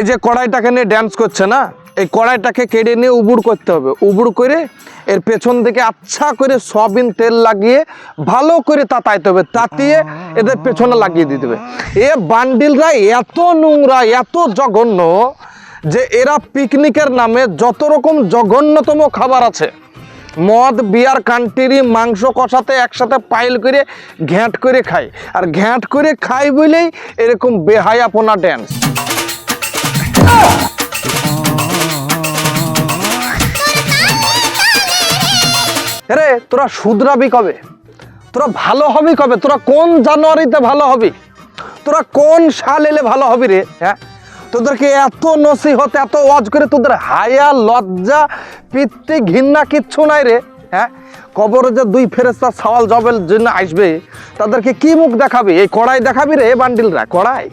এই যে কড়াইটাকে নিয়ে ড্যান্স করছে না, এই কড়াইটাকে কেড়ে নিয়ে উবুড় করতে হবে। উবুড় করে এর পেছন থেকে আচ্ছা করে সয়াবিন তেল লাগিয়ে ভালো করে তাতাইতে হবে, তাতিয়ে এদের পেছনে লাগিয়ে দিতে হবে। এ বান্ডিলরা এত নোংরা, এত জঘন্য যে এরা পিকনিকের নামে যত রকম জঘন্যতম খাবার আছে, মদ, বিয়ার, কান্টিরি, মাংস কষাতে একসাথে পাইল করে ঘ্যাঁট করে খায়। আর ঘ্যাঁট করে খায় বলেই এরকম বেহায়াপনা ড্যান্স রে তোরা শুধরাবি কবে? তোরা ভালো হবি কবে? তোরা কোন জানুয়ারিতে ভালো হবি? তোরা কোন সাল এলে ভালো হবি রে? হ্যাঁ? তোদেরকে এত নসিহত, এত ওয়াজ করে তোদের হায়া, লজ্জা, পিত্তি, ঘৃণা কিচ্ছু নাই রে। হ্যাঁ? কবরে যে দুই ফেরেস্তা সওয়াল জবের জন্য আসবে, তাদেরকে কি মুখ দেখাবি? এই কড়াই দেখাবি রে বান্ডিলরা? কড়াই?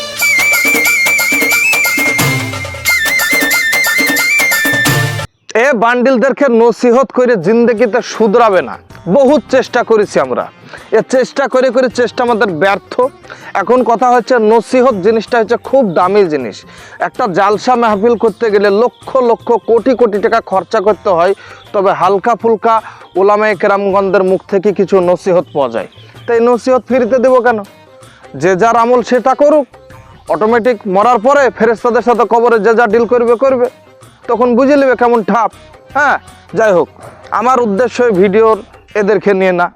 এ বান্ডিলদেরকে নসিহত করে জিন্দগিতে শুধরাবে না। বহুত চেষ্টা করেছি আমরা। এ চেষ্টা করে করে চেষ্টা আমাদের ব্যর্থ। এখন কথা হচ্ছে নসিহত জিনিসটা হচ্ছে খুব দামি জিনিস। একটা জালসা মাহফিল করতে গেলে লক্ষ লক্ষ, কোটি কোটি টাকা খরচা করতে হয়। তবে হালকা ফুলকা ওলামায়ে কেরামগঞ্জের মুখ থেকে কিছু নসিহত পাওয়া যায়। তাই নসিহত ফিরিতে দেবো কেন? যে যার আমল সেটা করুক। অটোমেটিক মরার পরে ফেরেস্তাদের সাথে কবরে যে যা ডিল করবে করবে। তখন বুঝে নেবে কেমন ঠাপ। হ্যাঁ যাই হোক, আমার উদ্দেশ্য ভিডিওর এদেরকে নিয়ে না।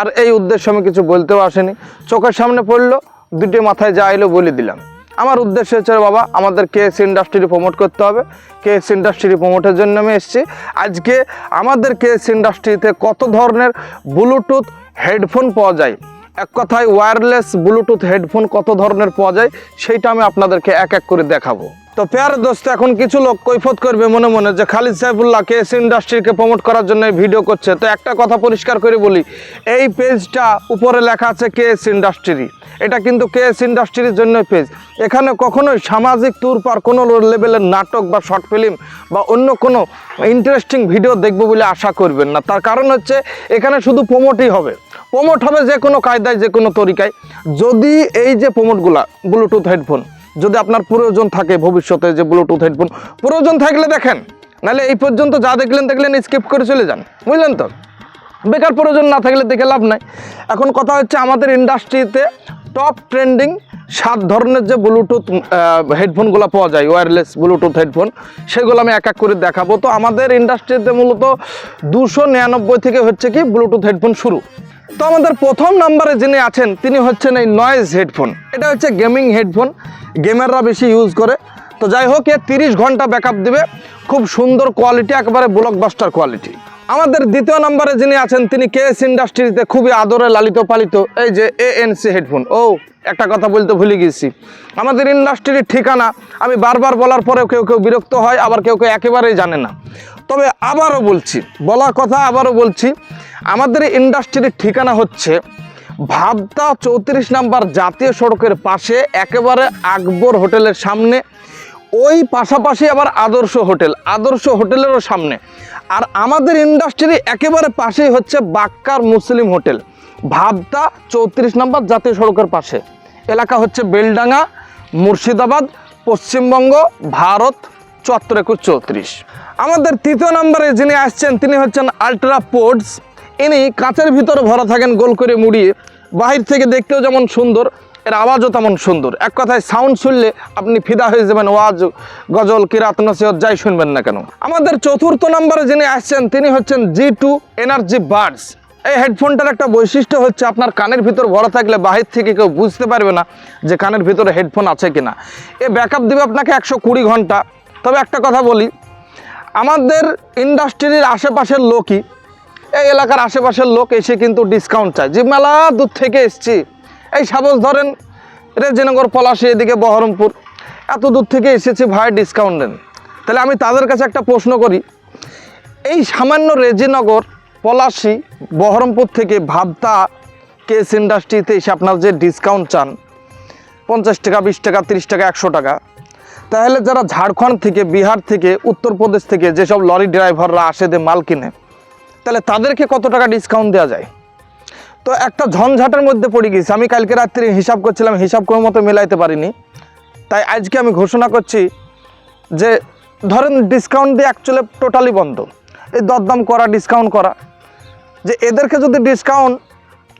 আর এই উদ্দেশ্য আমি কিছু বলতেও আসেনি। চোখের সামনে পড়ল, দুটি মাথায় যা এলো বলে দিলাম। আমার উদ্দেশ্য হচ্ছে, বাবা, আমাদের কেএস ইন্ডাস্ট্রি প্রমোট করতে হবে। কেএস ইন্ডাস্ট্রি প্রমোটের জন্য আমি এসেছি। আজকে আমাদের কেএস ইন্ডাস্ট্রিতে কত ধরনের ব্লুটুথ হেডফোন পাওয়া যায়? এক কথায় ওয়্যারলেস ব্লুটুথ হেডফোন কত ধরনের পাওয়া যায়? সেইটা আমি আপনাদেরকে এক এক করে দেখাবো। তো পেয়ার দোস্ত, এখন কিছু লোক কৈফত করবে মনে মনে যে খালিদ সাইফুল্লাহ কেএস ইন্ডাস্ট্রিকে প্রমোট করার জন্য ভিডিও করছে। তো একটা কথা পরিষ্কার করে বলি, এই পেজটা উপরে লেখা আছে কেএস ইন্ডাস্ট্রি। এটা কিন্তু কেএস ইন্ডাস্ট্রির জন্য পেজ এখানে কখনোই সামাজিক ট্যুর পার কোনো লেভেলের নাটক বা শর্ট ফিল্ম বা অন্য কোনো ইন্টারেস্টিং ভিডিও দেখব বলে আশা করবেন না। তার কারণ হচ্ছে, এখানে শুধু প্রমোটই হবে। প্রমোট হবে যে কোনো কায়দায়, যে কোনো তরিকায়। যদি এই যে প্রমোটগুলা ব্লুটুথ হেডফোন যদি আপনার প্রয়োজন থাকে ভবিষ্যতে যে ব্লুটুথ হেডফোন প্রয়োজন থাকলে দেখেন, নাহলে এই পর্যন্ত যা দেখলেন দেখলেন স্কিপ করে চলে যান, বুঝলেন তো? বেকার প্রয়োজন না থাকলে দেখে লাভ নাই। এখন কথা হচ্ছে আমাদের ইন্ডাস্ট্রিতে টপ ট্রেন্ডিং সাত ধরনের যে ব্লুটুথ হেডফোনগুলো পাওয়া যায় ওয়্যারলেস ব্লুটুথ হেডফোন সেগুলো আমি এক এক করে দেখাবো। তো আমাদের ইন্ডাস্ট্রিতে মূলত দুশো নিরানব্বই থেকে হচ্ছে কি ব্লুটুথ হেডফোন শুরু। তো আমাদের প্রথম নাম্বারে যিনি আছেন, তিনি হচ্ছেন এই নয়েজ হেডফোন এটা হচ্ছে গেমিং হেডফোন গেমাররা বেশি ইউজ করে। তো যাই হোক এ তিরিশ ঘণ্টা ব্যাকআপ দিবে। খুব সুন্দর কোয়ালিটি একেবারে ব্লকবাস্টার কোয়ালিটি আমাদের দ্বিতীয় নম্বরে যিনি আছেন, তিনি কেএস ইন্ডাস্ট্রিতে খুবই আদরে লালিত পালিত, এই যে এ এএনসি হেডফোন ও, একটা কথা বলতে ভুলে গেছি। আমাদের ইন্ডাস্ট্রির ঠিকানা, আমি বারবার বলার পরেও কেউ কেউ বিরক্ত হয়, আবার কেউ কেউ একেবারেই জানে না। তবে আবারও বলছি বলা কথা আবারও বলছি, আমাদের ইন্ডাস্ট্রির ঠিকানা হচ্ছে ভাবতা চৌত্রিশ নাম্বার জাতীয় সড়কের পাশে একেবারে আকবর হোটেলের সামনে, ওই পাশাপাশি আবার আদর্শ হোটেল, আদর্শ হোটেলেরও সামনে। আর আমাদের ইন্ডাস্ট্রি একেবারে পাশেই হচ্ছে বাক্কার মুসলিম হোটেল, ভাবদা চৌত্রিশ নম্বর জাতীয় সড়কের পাশে। এলাকা হচ্ছে বেলডাঙ্গা, মুর্শিদাবাদ, পশ্চিমবঙ্গ, ভারত চুয়াত্তর একুশ চৌত্রিশ। আমাদের তৃতীয় নম্বরে যিনি আসছেন, তিনি হচ্ছেন আলট্রা পোর্টস। ইনি কাঁচের ভিতরে ভরা থাকেন গোল করে মুড়িয়ে। বাহির থেকে দেখতেও যেমন সুন্দর, এর আওয়াজও তেমন সুন্দর। এক কথায় সাউন্ড শুনলে আপনি ফিদা হয়ে যাবেন, ওয়াজ, গজল, কিরাত, নসিহত যাই শুনবেন না কেন। আমাদের চতুর্থ নম্বরে যিনি আসছেন, তিনি হচ্ছেন জি টু এনার্জি বার্ডস এই হেডফোনটার একটা বৈশিষ্ট্য হচ্ছে আপনার কানের ভিতর ভরা থাকলে বাহির থেকে কেউ বুঝতে পারবে না যে কানের ভিতরে হেডফোন আছে কিনা। এ ব্যাকআপ দেবে আপনাকে একশো কুড়ি ঘণ্টা। তবে একটা কথা বলি, আমাদের ইন্ডাস্ট্রির আশেপাশের লোকই এই এলাকার আশেপাশের লোক এসে কিন্তু ডিসকাউন্ট চায়। যে মেলা দূর থেকে এসছি, এই সাপোজ ধরেন, রেজিনগর, পলাশি, এদিকে বহরমপুর, এত দূর থেকে এসেছি ভাই ডিসকাউন্ট দেন তাহলে আমি তাদের কাছে একটা প্রশ্ন করি, এই সামান্য রেজিনগর, পলাশি, বহরমপুর থেকে ভাবতা কেস ইন্ডাস্ট্রিতে এসে আপনার যে ডিসকাউন্ট চান, পঞ্চাশ টাকা, বিশ টাকা, তিরিশ টাকা, একশো টাকা, তাহলে যারা ঝাড়খণ্ড থেকে, বিহার থেকে, উত্তরপ্রদেশ থেকে যেসব লরি ড্রাইভাররা আসে দে মাল কিনে তাহলে তাদেরকে কত টাকা ডিসকাউন্ট দেওয়া যায়? তো একটা ঝঞ্ঝাটের মধ্যে পড়ে গেছি আমি কালকে রাত্রি হিসাব করছিলাম, হিসাব কোনো মতো মেলাইতে পারিনি। তাই আজকে আমি ঘোষণা করছি যে, ধরেন ডিসকাউন্ট দিয়ে অ্যাকচুয়ালি টোটালি বন্ধ। এই দরদাম করা ডিসকাউন্ট করা। যে এদেরকে যদি ডিসকাউন্ট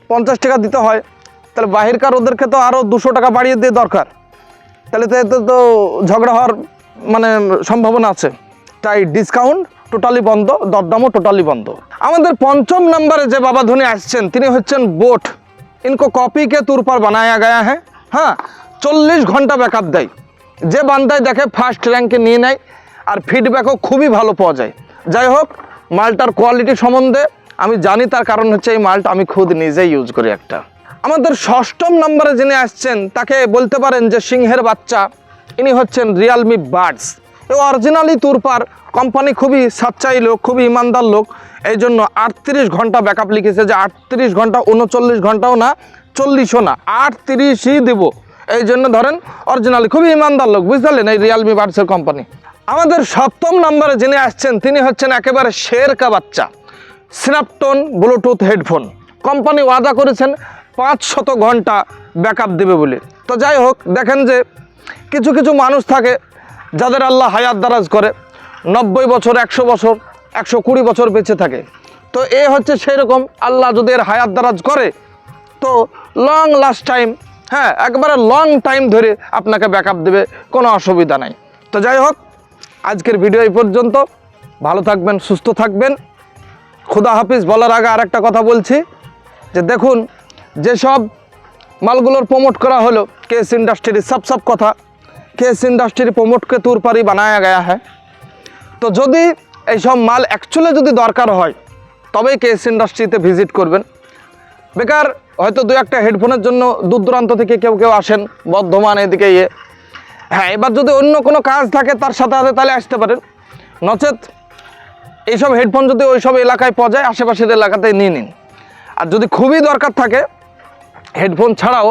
পঞ্চাশ টাকা দিতে হয়, তাহলে বাহিরকার ওদেরকে তো আরও দুশো টাকা বাড়িয়ে দিয়ে দরকার। তাহলে তো এতে তো ঝগড়া হওয়ার মানে সম্ভাবনা আছে। তাই ডিসকাউন্ট টোটালি বন্ধ, দরদামও টোটালি বন্ধ। আমাদের পঞ্চম নম্বরে যে বাবা ধনী আসছেন, তিনি হচ্ছেন বোট। ইনকো কপি কে তুর पर বানায়া গায়া হ্যাঁ? হ্যাঁ চল্লিশ ঘণ্টা ব্যাকআপ দেয়। যে বান্দায় দেখে ফার্স্ট র্যাঙ্কে নিয়ে নেয়, আর ফিডব্যাকও খুবই ভালো পাওয়া যায়। যাই হোক, মালটার কোয়ালিটি সম্বন্ধে আমি জানি, তার কারণ হচ্ছে এই মালটা আমি খুদ নিজেই ইউজ করি একটা। আমাদের ষষ্ঠম নম্বরে যিনি আসছেন, তাকে বলতে পারেন যে সিংহের বাচ্চা, ইনি হচ্ছেন রিয়ালমি বার্ডস অরিজিনালি তুরপার কোম্পানি খুবই সাচ্চাই লোক, খুবই ইমানদার লোক। এই জন্য আটত্রিশ ঘণ্টা ব্যাকআপ লিখেছে যে আটত্রিশ ঘণ্টা, উনচল্লিশ ঘন্টাও না, চল্লিশও না, আটত্রিশই দেবো। এই জন্য ধরেন অরিজিনালি খুবই ইমানদার লোক বুঝতে এই রিয়ালমি বার্সের কোম্পানি আমাদের সপ্তম নম্বরে যিনি আসছেন, তিনি হচ্ছেন একেবারে শের কা বাচ্চা স্ন্যাপটন ব্লুটুথ হেডফোন কোম্পানি ওয়াদা করেছেন পাঁচ শত ঘণ্টা ব্যাকআপ দেবে বলে। তো যাই হোক, দেখেন যে কিছু কিছু মানুষ থাকে যাদের আল্লাহ হায়াত দারাজ করে, নব্বই বছর, একশো বছর, একশো কুড়ি বছর বেঁচে থাকে। তো এ হচ্ছে সেই রকম আল্লাহ যদি এর হায়াত দারাজ করে, তো লং লাস্ট টাইম হ্যাঁ একবারে লং টাইম ধরে আপনাকে ব্যাক দেবে, কোনো অসুবিধা নাই। তো যাই হোক, আজকের ভিডিও এই পর্যন্ত। ভালো থাকবেন, সুস্থ থাকবেন। খুদা হাফিজ বলার আগে আরেকটা কথা বলছি, যে দেখুন, যেসব মালগুলোর প্রমোট করা হলো কেস ইন্ডাস্ট্রির সব সব কথা কেস इंडस्ट्री প্রমোট के तौर पर ही बनाया गया है তো যদি এইসব মাল অ্যাকচুয়ালি যদি দরকার হয় তবেই কেস ইন্ডাস্ট্রিতে ভিজিট করবেন বেকার হয়তো দু একটা হেডফোনের জন্য দূর দূরান্ত থেকে কেউ কেউ আসেন বর্ধমান এদিকে ইয়ে হ্যাঁ এবার যদি অন্য কোনো কাজ থাকে তার সাথে সাথে তাহলে আসতে পারেন নচেত এইসব হেডফোন যদি ওই সব এলাকায় পাওয়া যায় আশেপাশের এলাকাতে নিয়ে নিন আর যদি খুবই দরকার থাকে হেডফোন ছাড়াও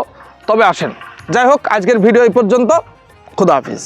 তবে আসেন যাই হোক আজকের ভিডিও এই পর্যন্ত খুদা হাফিজ